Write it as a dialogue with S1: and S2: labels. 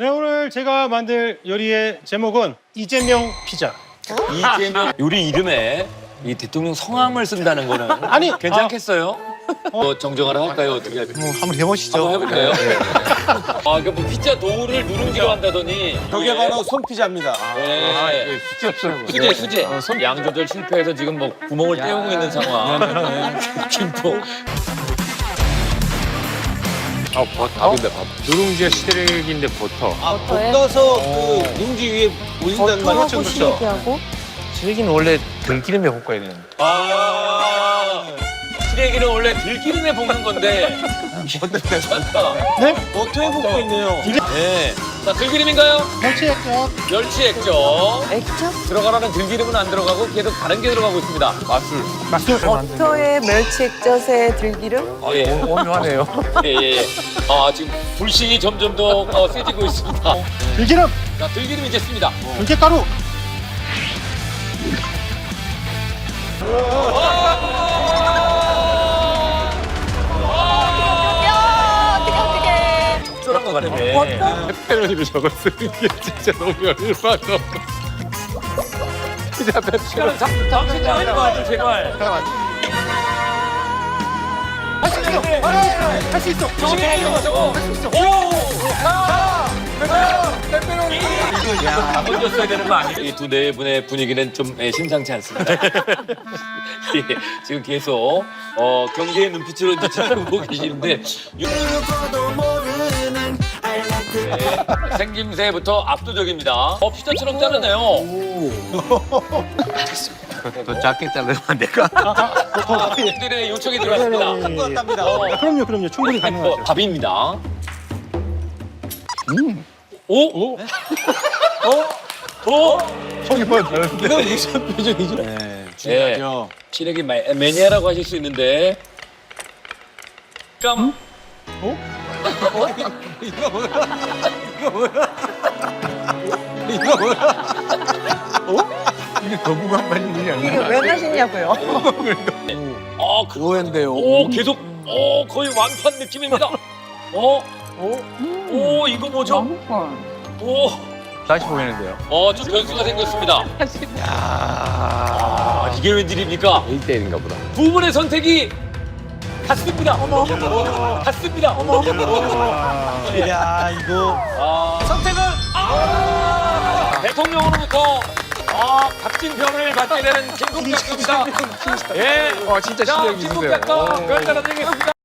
S1: 네, 오늘 제가 만들 요리의 제목은 이재명 피자.
S2: 이재명 요리 이름에 이 대통령 성함을 쓴다는 거는
S1: 아니,
S2: 괜찮겠어요? 뭐 정정하라 할까요? 어떻게 할까요?
S1: 뭐 한번 해보시죠.
S2: 한번 해볼까요? 아, 그뭐 피자 도우를 누룽지로 한다더니
S3: 저게 바로 손피자입니다.
S2: 네. 수제 수제 양 조절 실패해서 지금 뭐 구멍을 때우고 있는 상황. 김포.
S4: 아, 버, 밥인데 밥. 누룽지가 시래기인데 버터.
S3: 아, 볶아서 그 능지 위에 올린다는 말이죠?
S5: 버터하고 시래기하고
S4: 시래기는 원래 들기름에 볶아야 되는데.
S2: 아. 시래기는 원래 들기름에 볶는 건데. 괜찮다.
S1: 네?
S3: 버터에 볶고 있네요.
S2: 네. 자, 들기름인가요?
S1: 멸치 액젓.
S2: 멸치 액젓.
S5: 액젓?
S2: 들어가라는 들기름은 안 들어가고 계속 다른 게 들어가고 있습니다.
S4: 맛술.
S1: 맛술.
S5: 버터에 멸치 액젓에 들기름?
S2: 아, 예.
S4: 오묘하네요.
S2: 예, 예, 예. 아, 지금 불신이 점점 더 어, 세지고 있습니다.
S1: 들기름.
S2: 자, 들기름 이제 씁니다.
S1: 들깨가루.
S2: 쫄한 것 같네.
S5: 버터?
S4: 페페로니를 적었으니 진짜 너무 열받아. 피자 페페로니.
S2: 시간 하는 거 같아, 제발.
S1: 할수 있어.
S2: 저게 이거 저거. 오! 이거 다 던졌어야 되는 거 아니에요? 이 두 네 분의 분위기는 좀 예, 심상치 않습니다. 예, 지금 계속 어, 경계의 눈빛으로 이제 지켜보고 계시는데 유- 네, 생김새부터 압도적입니다. 어, 피자처럼 자르네요.
S4: 더 작게 자르면 안 될까?
S2: 분들의 요청이 들어왔습니다.
S3: 같답니다.
S2: 어,
S1: 그럼요, 그럼요. 충분히
S2: 어,
S1: 가능하죠.
S2: 밥입니다. 오? 오? 오?
S1: 속이 뭐 다른데.
S3: 이건 무슨 표정이죠?
S2: 네, 시래기 매, 매니아라고 하실 수 있는데 깜
S3: 이거 뭐야?
S4: 이게 거부감 받는 일이
S5: 이게
S4: 아니야.
S5: 왜 하시냐고요?
S2: 어, 그,
S3: 오해인데요.
S2: 오, 계속 오, 거의 완판 느낌입니다. 어? 오? 오, 이거 뭐죠? 오,
S4: 다시 보이는데요.
S2: 어, 좀 변수가 생겼습니다. 아, 이게 웬일입니까?
S4: 1대1인가 보다.
S2: 두 분의 선택이 같습니다. 같습니다.
S3: 야, 이거.
S2: 아, 선택은 아! 대통령으로부터 아, 값진 병을 받게 되는 김국 작가입니다. 예,
S4: 와, 진짜
S2: 김국
S4: 있으세요.
S2: 작가
S4: 오.
S2: 별따라 드리겠습니다.